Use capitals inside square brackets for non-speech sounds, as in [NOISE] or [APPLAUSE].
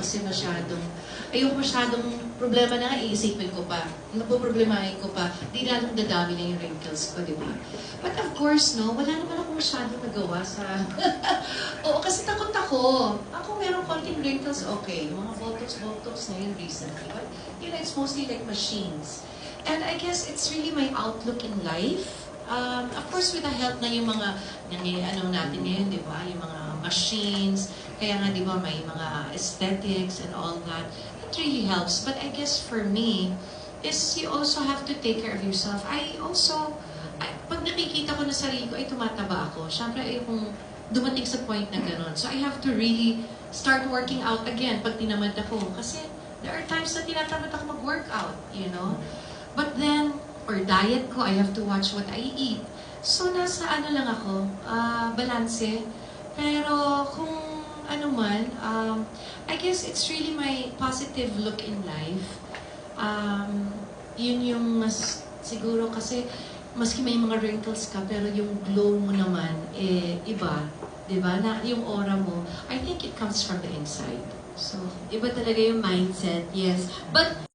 kasi masyadong, ayoko masyadong problema na iisipin ko pa. Napoproblemahin ko pa. Di lalong dadami na yung wrinkles ko, di ba? But of course, no, wala naman ako masyadong nagawa sa... [LAUGHS] Oo, kasi takot ako. Ako meron konting wrinkles, okay. Yung mga botox, botox na yun recently. But, you know, it's mostly like machines. And I guess it's really my outlook in life. Um, of course, with the help na yung mga, nangy- ano natin ngayon, di ba? Yung mga machines, kaya nga, di ba, may mga aesthetics and all that. It really helps. But I guess for me, is you also have to take care of yourself. I also, I, pag nakikita ko na sarili ko, ay tumataba ako. Siyempre, ayokong dumating sa point na gano'n. So I have to really start working out again pag tinamad ako. Kasi there are times na tinatamad ako mag-workout, you know? But then, or diet ko, I have to watch what I eat. So, nasa ano lang ako, ah, balanse. Pero kung ano man, um, I guess it's really my positive look in life. Um, yun yung mas, siguro kasi, maski may mga wrinkles ka, pero yung glow mo naman, eh, iba. Di ba? Na yung aura mo, I think it comes from the inside. So, Iba talaga yung mindset, yes. But